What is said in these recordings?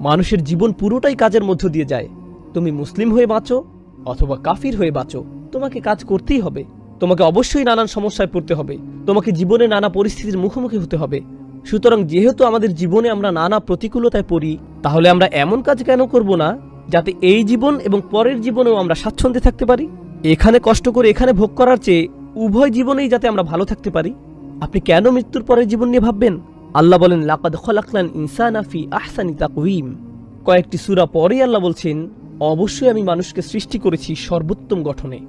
মানুষের জীবন পুরোটাই কাজের মধ্য দিয়ে যায়। তুমি মুসলিম হয়ে বাঁচো অথবা কাফির হয়ে বাঁচো, তোমাকে কাজ করতেই হবে। তোমাকে অবশ্যই নানান সমস্যায় পড়তে হবে। তোমাকে জীবনে নানা পরিস্থিতির মুখোমুখি হতে হবে। সুতরাং যেহেতু আমাদের জীবনে আমরা নানা প্রতিকূলতায় পড়ি, তাহলে আমরা এমন কাজ কেন করব না যাতে এই জীবন এবং পরের জীবনেও আমরা স্বাচ্ছন্দ্যে থাকতে পারি? এখানে কষ্ট করে এখানে ভোগ করার চেয়ে উভয় জীবনেই যাতে আমরা ভালো থাকতে পারি? আপনি কেন মৃত্যুর পরের জীবন নিয়ে ভাববেন? আল্লাহ বলেন, লাকাদ খলাকলান ইনসানা ফি আহসানি তাকওয়িম। কয়েকটি সুরা পরেই আল্লাহ বলছেন, অবশ্যই আমি মানুষকে সৃষ্টি করেছি সর্বোত্তম গঠনে।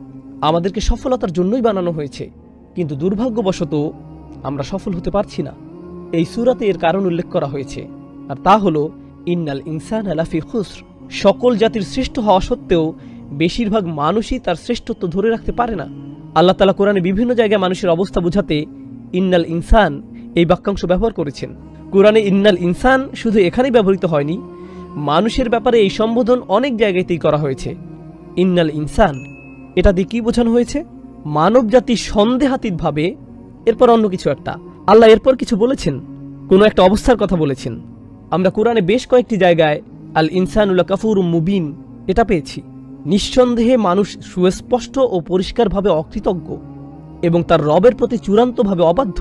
আমাদেরকে সফলতার জন্যই বানানো হয়েছে। কিন্তু দুর্ভাগ্যবশত আমরা সফল হতে পারছি না। এই সুরাতে এর কারণ উল্লেখ করা হয়েছে। আর তা হল, ইন্নাল ইনসান আলাফি খুসর। সকল জাতির শ্রেষ্ঠ হওয়া সত্ত্বেও বেশিরভাগ মানুষই তার শ্রেষ্ঠত্ব ধরে রাখতে পারে না। আল্লাহ তালা কোরআনে বিভিন্ন জায়গায় মানুষের অবস্থা বোঝাতে, ইন্নাল ইনসান এই বাক্যাংশ ব্যবহার করেছেন। কোরআনে ইন্নাল ইনসান শুধু এখানেই ব্যবহৃত হয়নি, মানুষের ব্যাপারে এই সম্বোধন অনেক জায়গাতেই করা হয়েছে। ইন্নাল ইনসান, এটা দিয়ে কি বোঝানো হয়েছে? মানব জাতি সন্দেহাতীতভাবে, এরপর অন্য কিছু একটা। আল্লাহ এরপর কিছু বলেছেন, কোনো একটা অবস্থার কথা বলেছেন। আমরা কোরআনে বেশ কয়েকটি জায়গায় আল ইনসানুল্লাহ কাফুর মুবিন, এটা পেয়েছি। নিঃসন্দেহে মানুষ সুস্পষ্ট ও পরিষ্কারভাবে অকৃতজ্ঞ এবং তার রবের প্রতি চূড়ান্তভাবে অবাধ্য।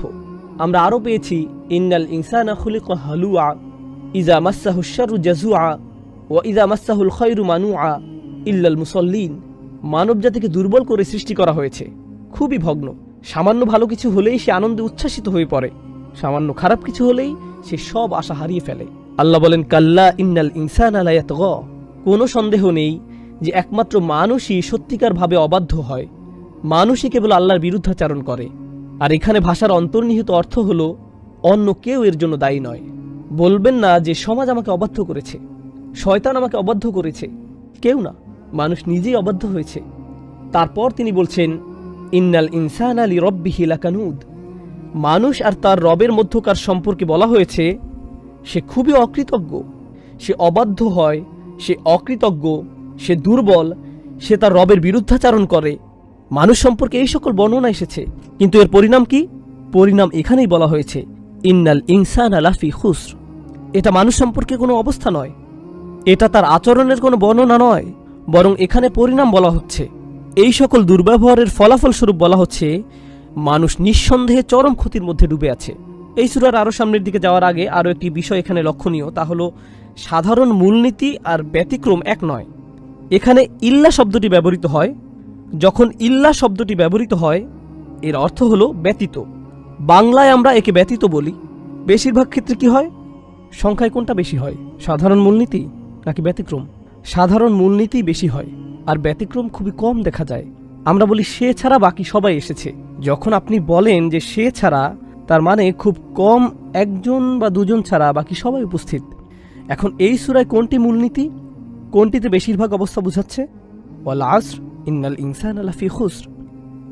আমরা আরও পেয়েছি, ইন্নাল ইনসানা খুলিক হালুয়া, ইজা মাসাহু শারু জাজুয়া ও ইজা মাসাহুল খৈরু মানুয়া ইল্লাল মুসল্লিন। মানব জাতিকে দুর্বল করে সৃষ্টি করা হয়েছে। খুবই ভগ্ন। সামান্য ভালো কিছু হলেই সে আনন্দে উচ্ছ্বাসিত হয়ে পড়ে। সামান্য খারাপ কিছু হলেই সে সব আশা হারিয়ে ফেলে। আল্লাহ বলেন, কাল্লা ইন্নাল ইনসান আলায়াত কোনো সন্দেহ নেই যে একমাত্র মানুষই সত্যিকারভাবে অবাধ্য হয়। মানুষই কেবল আল্লাহর বিরুদ্ধাচারণ করে। আর এখানে ভাষার অন্তর্নিহিত অর্থ হল, অন্য কেউ এর জন্য দায়ী নয়। বলবেন না যে সমাজ আমাকে অবাধ্য করেছে। শয়তান আমাকে অবাধ্য করেছে। কেউ না, মানুষ নিজেই অবাধ্য হয়েছে। তারপর তিনি বলছেন, ইন্নাল ইনসান আলী রব্বি হিলাকানুদ মানুষ আর তার রবের মধ্যকার সম্পর্কে বলা হয়েছে, সে খুবই অকৃতজ্ঞ। সে অবাধ্য হয়, সে অকৃতজ্ঞ, সে দুর্বল, সে তার রবের বিরুদ্ধাচারণ করে। মানুষ সম্পর্কে এই সকল বর্ণনা এসেছে। কিন্তু এর পরিণাম কি? পরিণাম এখানেই বলা হয়েছে, ইন্নাল ইনসান আলাফি খুসর। এটা মানুষ সম্পর্কে কোনো অবস্থা নয়। এটা তার আচরণের কোনো বর্ণনা নয়, বরং এখানে পরিণাম বলা হচ্ছে। এই সকল দুর্ব্যবহারের ফলাফল স্বরূপ বলা হচ্ছে, মানুষ নিঃসন্দেহে চরম ক্ষতির মধ্যে ডুবে আছে। এই সুরার আরও সামনের দিকে যাওয়ার আগে আরও একটি বিষয় এখানে লক্ষণীয়, তা হল সাধারণ মূলনীতি আর ব্যতিক্রম এক নয়। এখানে ইল্লা শব্দটি ব্যবহৃত হয় যখন ইল্লা শব্দটি ব্যবহৃত হয়, এর অর্থ হল ব্যতীত। বাংলায় আমরা একে ব্যতীত বলি। বেশিরভাগ ক্ষেত্রে কি হয়? সংখ্যায় কোনটা বেশি হয়? সাধারণ মূলনীতি নাকি ব্যতিক্রম? সাধারণ মূলনীতি বেশি হয়, আর ব্যতিক্রম খুবই কম দেখা যায়। আমরা বলি সে ছাড়া বাকি সবাই এসেছে। যখন আপনি বলেন যে সে ছাড়া, তার মানে খুব কম একজন বা দুজন ছাড়া বাকি সবাই উপস্থিত। এখন এই সুরায় কোনটি মূলনীতি? কোনটিতে বেশিরভাগ অবস্থা বোঝাচ্ছে? ওয়াল আসর। ইন্নাল ইনসান আলা ফি খুসর।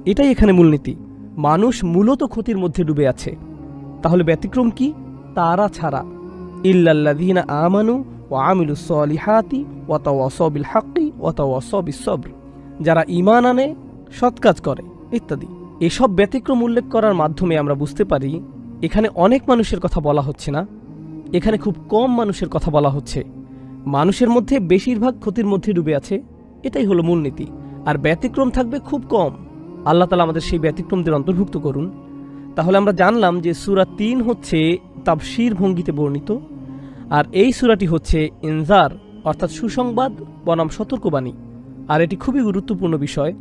এটাই এখানে মূলনীতি। মানুষ মূলত ক্ষতির মধ্যে ডুবে আছে। তাহলে ব্যতিক্রম কি? তারা ছাড়া। ইল্লাল্লাযীনা আমানু ওয়া আমিলুস সলিহাতি ওয়া তাওয়াসাউ বিল হাক্কি ওয়া তাওয়াসাউ বিস সবর। যারা ঈমান আনে, সৎ কাজ করে, ইত্যাদি। এসব ব্যতিক্রম উল্লেখ করার মাধ্যমে আমরা বুঝতে পারি, এখানে অনেক মানুষের কথা বলা হচ্ছে না। এখানে খুব কম মানুষের কথা বলা হচ্ছে। মানুষের মধ্যে বেশিরভাগ ক্ষতির মধ্যে ডুবে আছে। এটাই হলো মূলনীতি। আর ব্যতিক্রম থাকবে খুব কম। আল্লাহ তালা আমাদের সেই ব্যতিক্রমদের অন্তর্ভুক্ত করুন। তাহলে আমরা জানলাম যে সুরা তিন হচ্ছে তাবশির ভঙ্গিতে বর্ণিত, আর এই সুরাটি হচ্ছে ইনজার, অর্থাৎ সুসংবাদ, বনাম সতর্কবাণী। আর এটি খুবই গুরুত্বপূর্ণ বিষয়।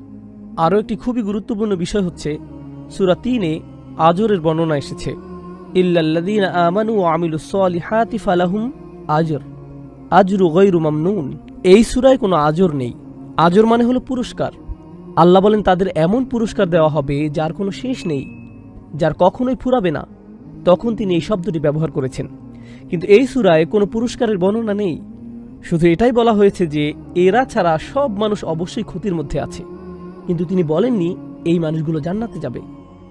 আরও একটি খুবই গুরুত্বপূর্ণ বিষয় হচ্ছে, সুরা তিনে আজরের বর্ণনা এসেছে। আমানু ফালাহুম আজর। আজরু গৈরু মামনুন। এই সুরায় কোনো আজর নেই। আজর মানে হলো পুরস্কার। আল্লাহ বলেন, তাদের এমন পুরস্কার দেওয়া হবে যার কোনো শেষ নেই, যার কখনোই ফুরাবে না। তখন তিনি এই শব্দটি ব্যবহার করেছেন। কিন্তু এই সুরায় কোনো পুরস্কারের বর্ণনা নেই। শুধু এটাই বলা হয়েছে যে, এরা ছাড়া সব মানুষ অবশ্যই ক্ষতির মধ্যে আছে। কিন্তু তিনি বলেননি, এই মানুষগুলো জান্নাতে যাবে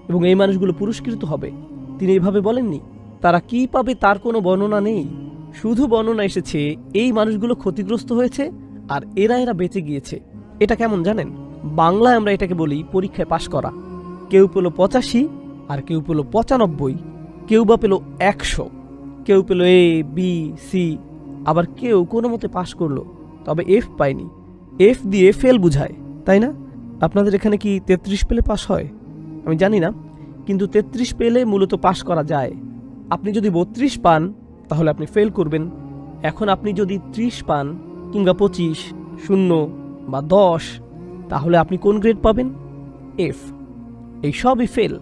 এবং এই মানুষগুলো পুরস্কৃত হবে। তিনি এভাবে বলেননি, তারা কি পাবে তার কোনো বর্ণনা নেই। শুধু বর্ণনা এসেছে, এই মানুষগুলো ক্ষতিগ্রস্ত হয়েছে আর এরা এরা বেঁচে গিয়েছে। এটা কেমন জানেন? বাংলায় আমরা এটাকে বলি পরীক্ষায় পাশ করা। কেউ পেল পঁচাশি, আর কেউ পেল পঁচানব্বই। কেউ বা পেল একশো। কেউ পেল এ, বি সি আবার কেউ কোনো মতে পাশ করল, তবে এফ পায়নি। এফ দিয়ে ফেল বুঝায়, তাই না? আপনাদের এখানে কি তেত্রিশ পেলে পাশ হয়? আমি জানি না, কিন্তু তেত্রিশ পেলে মূলত পাশ করা যায়। আপনি যদি বত্রিশ পান, তাহলে আপনি ফেল করবেন। এখন আপনি যদি ত্রিশ পান কিংবা পঁচিশ, শূন্য বা দশ, তাহলে আপনি কোন গ্রেড পাবেন? এফ এই সবই ফেল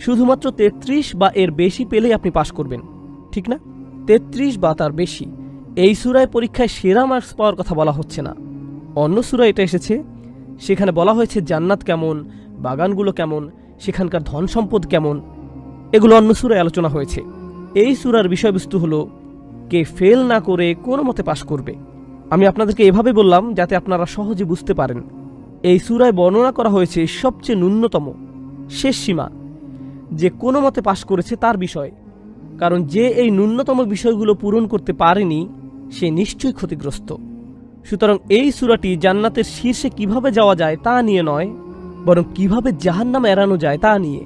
শুধুমাত্র তেত্রিশ বা এর বেশি পেলেই আপনি পাশ করবেন, ঠিক না? তেত্রিশ বা তার বেশি। এই সুরায় পরীক্ষায় সেরা মার্কস পাওয়ার কথা বলা হচ্ছে না। অন্য সুরায় এটা এসেছে। সেখানে বলা হয়েছে জান্নাত কেমন, বাগানগুলো কেমন, সেখানকার ধন সম্পদ কেমন, এগুলো অন্য সুরায় আলোচনা হয়েছে। এই সুরার বিষয়বস্তু হলো, কে ফেল না করে কোনো মতে পাশ করবে। আমি আপনাদেরকে এভাবে বললাম যাতে আপনারা সহজে বুঝতে পারেন। এই সুরায় বর্ণনা করা হয়েছে সবচেয়ে ন্যূনতম, শেষ সীমা, যে কোনো মতে পাশ করেছে তার বিষয়। কারণ যে এই ন্যূনতম বিষয়গুলো পূরণ করতে পারেনি, সে নিশ্চয়ই ক্ষতিগ্রস্ত। সুতরাং এই সুরাটি জান্নাতের শীর্ষে কীভাবে যাওয়া যায় তা নিয়ে নয়, বরং কীভাবে জাহান্নাম এড়ানো যায় তা নিয়ে।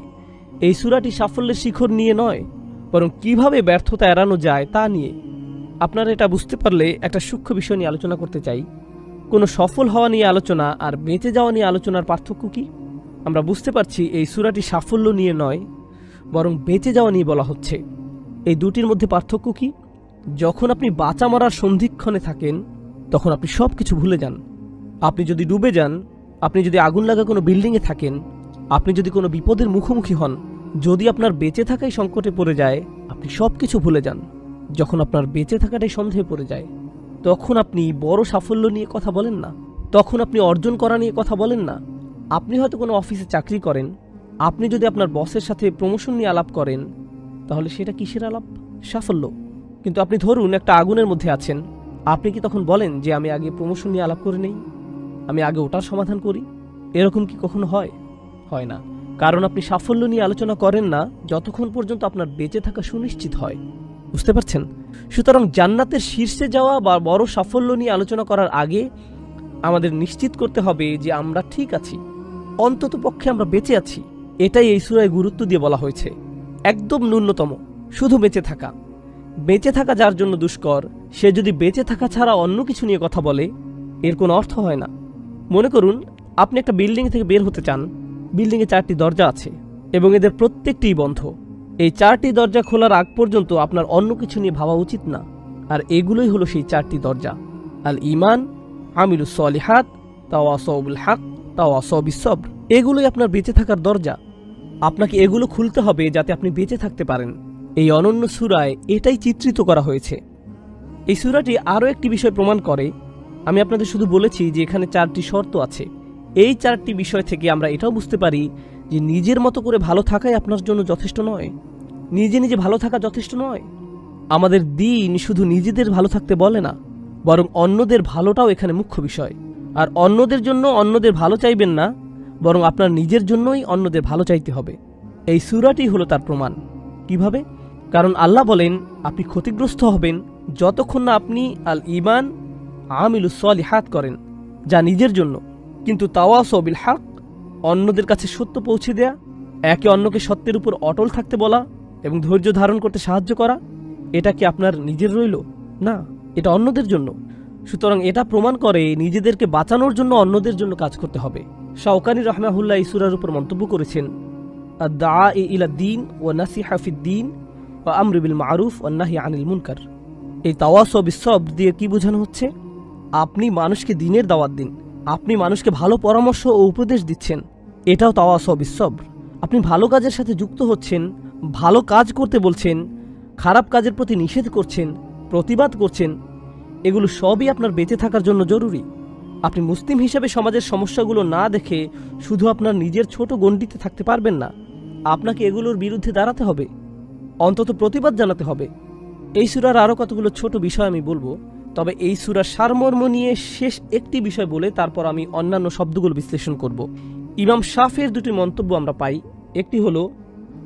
এই সুরাটি সাফল্যের শিখর নিয়ে নয়, বরং কীভাবে ব্যর্থতা এড়ানো যায় তা নিয়ে। আপনারা এটা বুঝতে পারলে একটা সূক্ষ্ম বিষয় নিয়ে আলোচনা করতে চাই। কোনো সফল হওয়া নিয়ে আলোচনা আর বেঁচে যাওয়া নিয়ে আলোচনার পার্থক্য কি? আমরা বুঝতে পারছি এই সুরাটি সাফল্য নিয়ে নয়, বরং বেঁচে যাওয়া নিয়ে বলা হচ্ছে। এই দুটির মধ্যে পার্থক্য কি? যখন আপনি বাঁচা মরার সন্ধিক্ষণে থাকেন, তখন আপনি সব কিছু ভুলে যান। আপনি যদি ডুবে যান, আপনি যদি আগুন লাগা কোনো বিল্ডিংয়ে থাকেন, আপনি যদি কোনো বিপদের মুখোমুখি হন, যদি আপনার বেঁচে থাকাই সংকটে পড়ে যায়, আপনি সব কিছু ভুলে যান। যখন আপনার বেঁচে থাকাটাই সন্দেহে পড়ে যায়, তখন আপনি বড় সাফল্য নিয়ে কথা বলেন না। তখন আপনি অর্জন করা নিয়ে কথা বলেন না। আপনি হয়তো কোনো অফিসে চাকরি করেন, আপনি যদি আপনার বসের সাথে প্রমোশন নিয়ে আলাপ করেন, তাহলে সেটা কিসের আলাপ? সাফল্য। কিন্তু আপনি ধরুন একটা আগুনের মধ্যে আছেন, আপনি কি তখন বলেন যে আমি আগে প্রমোশন নিয়ে আলাপ করে নেই? আমি আগে ওটার সমাধান করি? এরকম কি কখনো হয়? হয় না। কারণ আপনি সাফল্য নিয়ে আলোচনা করেন না, যতক্ষণ পর্যন্ত আপনার বেঁচে থাকা সুনিশ্চিত হয়। বুঝতে পারছেন? সুতরাং জান্নাতের শীর্ষে যাওয়া বা বড় সাফল্য নিয়ে আলোচনা করার আগে আমাদের নিশ্চিত করতে হবে যে আমরা ঠিক আছি। অন্তত পক্ষে আমরা বেঁচে আছি। এটাই এই সুরায় গুরুত্ব দিয়ে বলা হয়েছে। একদম ন্যূনতম, শুধু বেঁচে থাকা। বেঁচে থাকা যার জন্য দুষ্কর, সে যদি বেঁচে থাকা ছাড়া অন্য কিছু নিয়ে কথা বলে, এর কোনো অর্থ হয় না। মনে করুন, আপনি একটা বিল্ডিং থেকে বের হতে চান। বিল্ডিংয়ে চারটি দরজা আছে এবং এদের প্রত্যেকটিই বন্ধ। এই চারটি দরজা খোলার আগ পর্যন্ত আপনার অন্য কিছু নিয়ে ভাবা উচিত না। আর এগুলোই হলো সেই চারটি দরজা। আল ইমান আমিরুস সলিহাত তাওয়া সবুল হাক তাওয়া সবিসব্র এগুলোই আপনার বেঁচে থাকার দরজা। আপনাকে এগুলো খুলতে হবে যাতে আপনি বেঁচে থাকতে পারেন। এই অনন্য সুরায় এটাই চিত্রিত করা হয়েছে। এই সুরাটি আরও একটি বিষয় প্রমাণ করে। আমি আপনাদের শুধু বলেছি যে এখানে চারটি শর্ত আছে। এই চারটি বিষয় থেকে আমরা এটাও বুঝতে পারি যে নিজের মতো করে ভালো থাকাই আপনার জন্য যথেষ্ট নয়। নিজে নিজে ভালো থাকা যথেষ্ট নয়। আমাদের দিন শুধু নিজেদের ভালো থাকতে বলে না, বরং অন্যদের ভালোটাও এখানে মুখ্য বিষয়। আর অন্যদের জন্য অন্যদের ভালো চাইবেন না, বরং আপনার নিজের জন্যই অন্যদের ভালো চাইতে হবে। এই সুরাটি হলো তার প্রমাণ। কীভাবে? কারণ আল্লাহ বলেন, আপনি ক্ষতিগ্রস্ত হবেন যতক্ষণ না আপনি আল ইমান আমিলুসলিহাত করেন, যা নিজের জন্য। কিন্তু তাওয়াসবিল হাক অন্যদের কাছে সত্য পৌঁছে দেয়া, একে অন্যকে সত্যের উপর অটল থাকতে বলা এবং ধৈর্য ধারণ করতে সাহায্য করা, এটা কি আপনার নিজের রইল? না, এটা অন্যদের জন্য। সুতরাং এটা প্রমাণ করে নিজেদেরকে বাঁচানোর জন্য অন্যদের জন্য কাজ করতে হবে। শাওকানি রহমাহুল্লাহ ইসুরার উপর মন্তব্য করেছেন দা ইলা দিন ও নাসি হাফিদ্দিন ও আমরিবিল মারুফ ও নাহি আনিল মুনকার। এই তাওয়াস বিসব দিয়ে কি বোঝানো হচ্ছে? আপনি মানুষকে দিনের দাওয়াত দিন। আপনি মানুষকে ভালো পরামর্শ ও উপদেশ দিচ্ছেন। এটাও তাওয়াস বিসব আপনি ভালো কাজের সাথে যুক্ত হচ্ছেন, ভালো কাজ করতে বলছেন, খারাপ কাজের প্রতি নিষেধ করছেন, প্রতিবাদ করছেন, এগুলো সবই আপনার বেঁচে থাকার জন্য জরুরি। আপনি মুসলিম হিসেবে সমাজের সমস্যাগুলো না দেখে শুধু আপনার নিজের ছোট গণ্ডিতে থাকতে পারবেন না। আপনাকে এগুলোর বিরুদ্ধে দাঁড়াতে হবে। অন্তত প্রতিবাদ জানাতে হবে। এই সুরার আরও কতগুলো ছোট বিষয় আমি বলব। তবে এই সুরার সারমর্ম নিয়ে শেষ একটি বিষয় বলে তারপর আমি অন্যান্য শব্দগুলো বিশ্লেষণ করব। ইমাম শাফের দুটি মন্তব্য আমরা পাই। একটি হলো,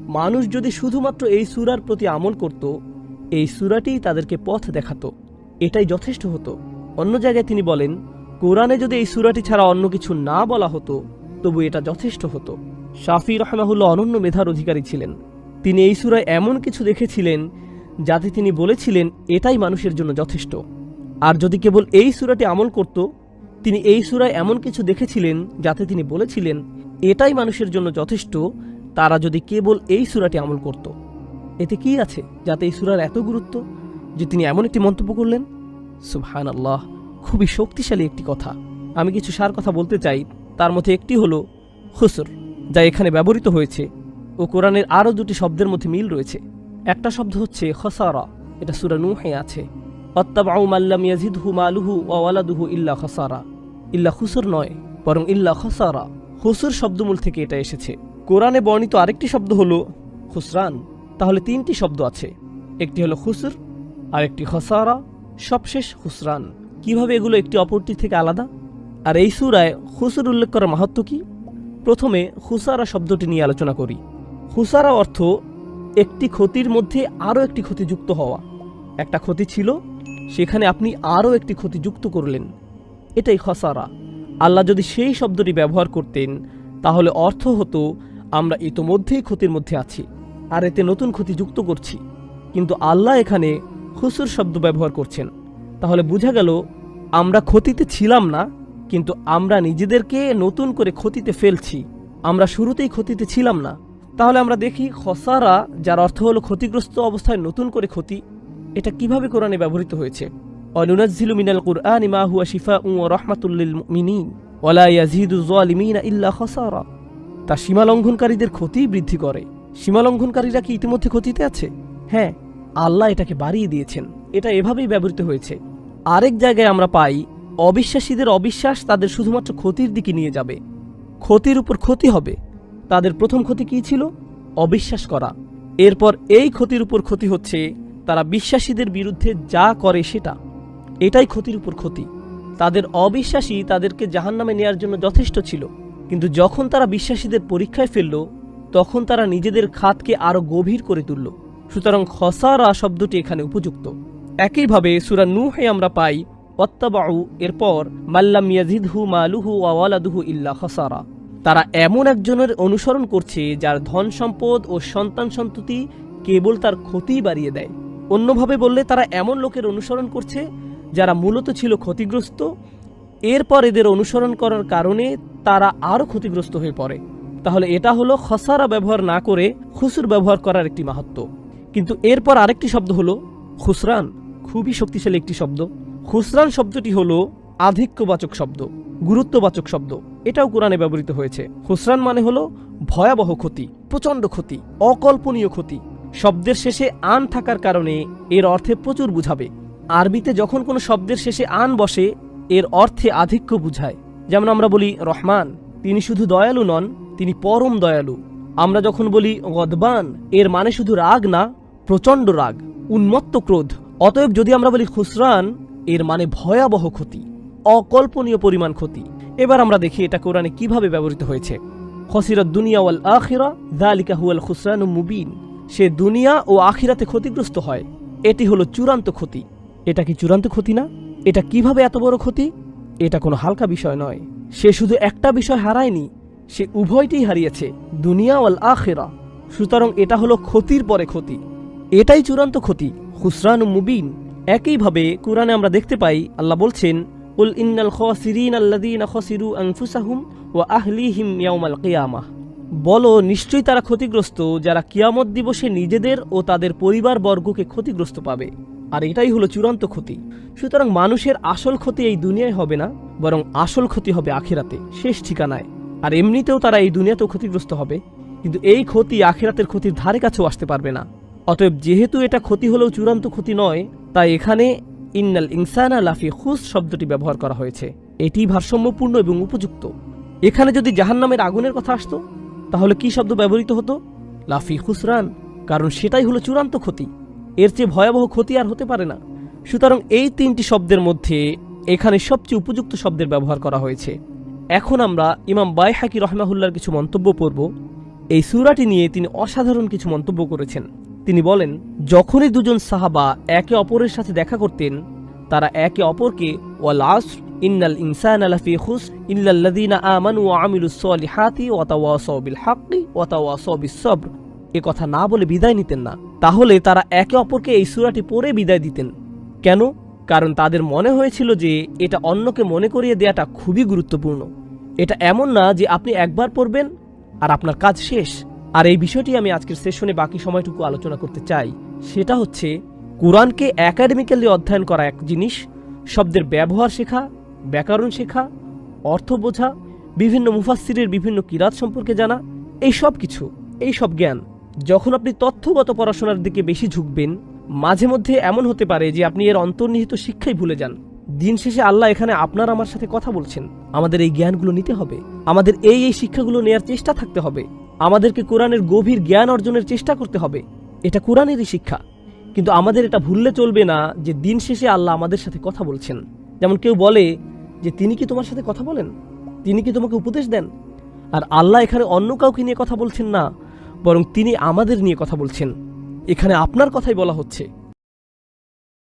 মানুষ যদি শুধুমাত্র এই সুরার প্রতি আমল করত, এই সুরাটিই তাদেরকে পথ দেখাতো, এটাই যথেষ্ট হতো। অন্য জায়গায় তিনি বলেন, কোরআনে যদি এই সুরাটি ছাড়া অন্য কিছু না বলা হতো, তবু এটা যথেষ্ট হতো। শাফি রহমাহুল্লাহ অনন্য মেধার অধিকারী ছিলেন। তিনি এই সুরায় এমন কিছু দেখেছিলেন, যাতে তিনি বলেছিলেন, এটাই মানুষের জন্য যথেষ্ট। আর যদি কেবল এই সুরাটি আমল করত, তিনি এই সুরায় এমন কিছু দেখেছিলেন যাতে তিনি বলেছিলেন, এটাই মানুষের জন্য যথেষ্ট, তারা যদি কেবল এই সুরাটি আমল করত। এতে কি আছে যাতে এই সুরার এত গুরুত্ব যে তিনি এমন একটি মন্তব্য করলেন? সুবহান আল্লাহ খুবই শক্তিশালী একটি কথা। আমি কিছু সার কথা বলতে চাই। তার মধ্যে একটি হলো হুসুর যা এখানে ব্যবহৃত হয়েছে ও কোরআনের আরও দুটি শব্দের মধ্যে মিল রয়েছে। একটা শব্দ হচ্ছে খসারা, এটা সুরা নুহে আছে। অত্তাবাউ মাল্লাম ইয়াজিদহু মালুহু ওয়ালাদুহু ইল্লা খসারা। ইল্লা খুসুর নয়, বরং ইল্লা খসারা। হুসুর শব্দমূল থেকে এটা এসেছে। কোরআনে বর্ণিত আরেকটি শব্দ হলো খুসরান। তাহলে তিনটি শব্দ আছে। একটি হলো খুসুর, আরেকটি খসারা, সবশেষ খুসরান। কীভাবে এগুলো একটি অপরটি থেকে আলাদা? আর এই সুরায় খুসুর উল্লেখ করার মাহাত্ম কি? প্রথমে হুসারা শব্দটি নিয়ে আলোচনা করি। হুসারা অর্থ একটি ক্ষতির মধ্যে আরও একটি ক্ষতি যুক্ত হওয়া। একটা ক্ষতি ছিল সেখানে আপনি আরও একটি ক্ষতি যুক্ত করলেন। এটাই খসারা। আল্লাহ যদি সেই শব্দটি ব্যবহার করতেন, তাহলে অর্থ হতো, আমরা ইতোমধ্যেই ক্ষতির মধ্যে আছি, আর এতে নতুন ক্ষতি যুক্ত করছি। কিন্তু আল্লাহ এখানে হুসুর শব্দ ব্যবহার করছেন। তাহলে বোঝা গেল, আমরা ক্ষতিতে ছিলাম না, কিন্তু আমরা নিজেদেরকে নতুন করে ক্ষতিতে ফেলছি। আমরা শুরুতেই ক্ষতিতে ছিলাম না। তাহলে আমরা দেখি খসারা, যার অর্থ হলো ক্ষতিগ্রস্ত অবস্থায় নতুন করে ক্ষতি এটা কীভাবে কোরআনে ব্যবহৃত হয়েছে? অনুনাজ্জিলু মিনাল কুরআন মা হুয়া শিফা উ রহমাতুল্লিল মুমিনিন। ওয়ালা ইয়াজিদু ইল্লা খসারা। তা সীমা লঙ্ঘনকারীদের ক্ষতি বৃদ্ধি করে। সীমা লঙ্ঘনকারীরা কি ইতিমধ্যে ক্ষতিতে আছে? হ্যাঁ আল্লাহ এটাকে বাড়িয়ে দিয়েছেন। এটা এভাবেই ব্যবহৃত হয়েছে। আরেক জায়গায় আমরা পাই, অবিশ্বাসীদের অবিশ্বাস তাদের শুধুমাত্র ক্ষতির দিকে নিয়ে যাবে। ক্ষতির উপর ক্ষতি হবে। তাদের প্রথম ক্ষতি কী ছিল? অবিশ্বাস করা। এরপর এই ক্ষতির উপর ক্ষতি হচ্ছে তারা বিশ্বাসীদের বিরুদ্ধে যা করে সেটা। এটাই ক্ষতির উপর ক্ষতি। তাদের অবিশ্বাসী তাদেরকে জাহান্নামে নেয়ার জন্য যথেষ্ট ছিল। কিন্তু যখন তারা বিশ্বাসীদের পরীক্ষায় ফেলল, তখন তারা নিজেদের খাতকে আরও গভীর করে তুলল। সুতরাং খসারা শব্দটি এখানে উপযুক্ত। একইভাবে সুরা নুহে আমরা পাই অত্তাবাউ এরপর মাল্লাম ইয়াজিদহু মালুহু আওয়ালাদুহু ইল্লা খসারা তারা এমন একজনের অনুসরণ করছে, যার ধন সম্পদ ও সন্তান সন্ততি কেবল তার ক্ষতিই বাড়িয়ে দেয়। অন্যভাবে বললে তারা এমন লোকের অনুসরণ করছে যারা মূলত ছিল ক্ষতিগ্রস্ত। এরপর এদের অনুসরণ করার কারণে তারা আরও ক্ষতিগ্রস্ত হয়ে পড়ে। তাহলে এটা হলো খসারা ব্যবহার না করে খুসুর ব্যবহার করার একটি মাহাত্ম। কিন্তু এরপর আরেকটি শব্দ হলো খুসরান। খুবই শক্তিশালী একটি শব্দ। খুসরান শব্দটি হলো আধিক্যবাচক শব্দ, গুরুত্ববাচক শব্দ। এটাও কোরআনে ব্যবহৃত হয়েছে। খুসরান মানে হলো ভয়াবহ ক্ষতি, প্রচণ্ড ক্ষতি, অকল্পনীয় ক্ষতি। শব্দের শেষে আন থাকার কারণে এর অর্থে প্রচুর বুঝাবে। আরবিতে যখন কোনো শব্দের শেষে আন বসে, এর অর্থে আধিক্য বুঝায়। যেমন আমরা বলি রহমান, তিনি শুধু দয়ালু নন, তিনি পরম দয়ালু। আমরা যখন বলি গদবান, এর মানে শুধু রাগ না, প্রচণ্ড রাগ, উন্মত্ত ক্রোধ। অতএব যদি আমরা বলি খুসরান, এর মানে ভয়াবহ ক্ষতি, অকল্পনীয় পরিমাণ ক্ষতি। এবার আমরা দেখি এটা কোরআনে কীভাবে ব্যবহৃত হয়েছে। খসিরত দুনিয়া ওয়াল আখিরা দালিকা হুয়াল খুসরান মুবিন। সে দুনিয়া ও আখিরাতে ক্ষতিগ্রস্ত হয়। এটি হলো চূড়ান্ত ক্ষতি। এটা কি চূড়ান্ত ক্ষতি না? এটা কীভাবে এত বড় ক্ষতি? এটা কোনো হালকা বিষয় নয়। সে শুধু একটা বিষয় হারায়নি, সে উভয়টিই হারিয়েছে, দুনিয়া ওয়াল আখেরা। সুতরাং এটা হলো ক্ষতির পরে ক্ষতি। এটাই চূড়ান্ত ক্ষতি, খুসরান মুবিন। একইভাবে কোরআনে আমরা দেখতে পাই, আল্লাহ বলছেন উল ইন্নাল খাসিরিন আল্লাযীনা খাসিরু আনফুসাহুম ওয়া আহলিহিম ইয়াউমাল কিয়ামাহ বলো, নিশ্চয়ই তারা ক্ষতিগ্রস্ত, যারা কিয়ামত দিবসে নিজেদের ও তাদের পরিবার বর্গকে ক্ষতিগ্রস্ত পাবে। আর এটাই হলো চূড়ান্ত ক্ষতি। সুতরাং মানুষের আসল ক্ষতি এই দুনিয়ায় হবে না, বরং আসল ক্ষতি হবে আখেরাতে, শেষ ঠিকানায়। আর এমনিতেও তারা এই দুনিয়াতেও ক্ষতিগ্রস্ত হবে, কিন্তু এই ক্ষতি আখেরাতের ক্ষতির ধারে কাছেও আসতে পারবে না। অতএব যেহেতু এটা ক্ষতি হলেও চূড়ান্ত ক্ষতি নয়, তাই এখানে ইন্নাল ইনসানা লাফি খুস শব্দটি ব্যবহার করা হয়েছে। এটি ভারসাম্যপূর্ণ এবং উপযুক্ত। এখানে যদি জাহান্নামের আগুনের কথা আসতো তাহলে কি শব্দ ব্যবহৃত হতো? লাফি খুসরান, কারণ সেটাই হলো চূড়ান্ত ক্ষতি। এর চেয়ে ভয়াবহ ক্ষতি আর হতে পারে না। সুতরাং এই তিনটি শব্দের মধ্যে এখানে সবচেয়ে উপযুক্ত শব্দের ব্যবহার করা হয়েছে। এখন আমরা ইমাম বাইহাকি রহমাহুল্লার কিছু মন্তব্য পড়ব। এই সুরাটি নিয়ে তিনি অসাধারণ কিছু মন্তব্য করেছেন। তিনি বলেন, যখনই দুজন সাহাবা একে অপরের সাথে দেখা করতেন, তারা একে অপরকে ওয়াল আসর ইন্নাল ইনসান আলাফি খুস ইল্লাল্লাযীনা আমানু ওয়া আমিলুস সলিহাতি ওয়া তাওয়াসাউ বিল হাক্কি ওয়া তাওয়াসাউ বিস সবর। এ কথা না বলে বিদায় নিতেন না। তাহলে তারা একে অপরকে এই সূরাটি পড়ে বিদায় দিতেন। কেন? কারণ তাদের মনে হয়েছিল যে এটা অন্যকে মনে করিয়ে দেয়াটা খুবই গুরুত্বপূর্ণ। এটা এমন না যে আপনি একবার পড়বেন আর আপনার কাজ শেষ। আর এই বিষয়টি আমি আজকের সেশনে বাকি সময়টুকু আলোচনা করতে চাই। সেটা হচ্ছে, কোরআনকে একাডেমিক্যালি অধ্যয়ন করা এক জিনিস, শব্দের ব্যবহার শেখা ব্যাকরণ শেখা, অর্থ বোঝা, বিভিন্ন মুফাসসিরের বিভিন্ন কিরাত সম্পর্কে জানা, এই সব কিছু, এই সব জ্ঞান, যখন আপনি তথ্যগত পড়াশোনার দিকে বেশি ঝুঁকবেন, মাঝে মধ্যে এমন হতে পারে যে আপনি এর অন্তর্নিহিত শিক্ষাই ভুলে যান। দিন শেষে আল্লাহ এখানে আপনার আমার সাথে কথা বলছেন। আমাদের এই জ্ঞানগুলো নিতে হবে। আমাদের এই এই শিক্ষাগুলো নেয়ার চেষ্টা থাকতে হবে। আমাদেরকে কোরআনের গভীর জ্ঞান অর্জনের চেষ্টা করতে হবে। এটা কোরআনেরই শিক্ষা। কিন্তু আমাদের এটা ভুললে চলবে না যে দিন শেষে আল্লাহ আমাদের সাথে কথা বলছেন। যেমন কেউ বলে যে তিনি কি তোমার সাথে কথা বলেন? তিনি কি তোমাকে উপদেশ দেন? আর আল্লাহ এখানে অন্য কাউকে নিয়ে কথা বলছেন না, বরং তিনি আমাদের নিয়ে কথা বলছেন। এখানে আপনার কথাই বলা হচ্ছে।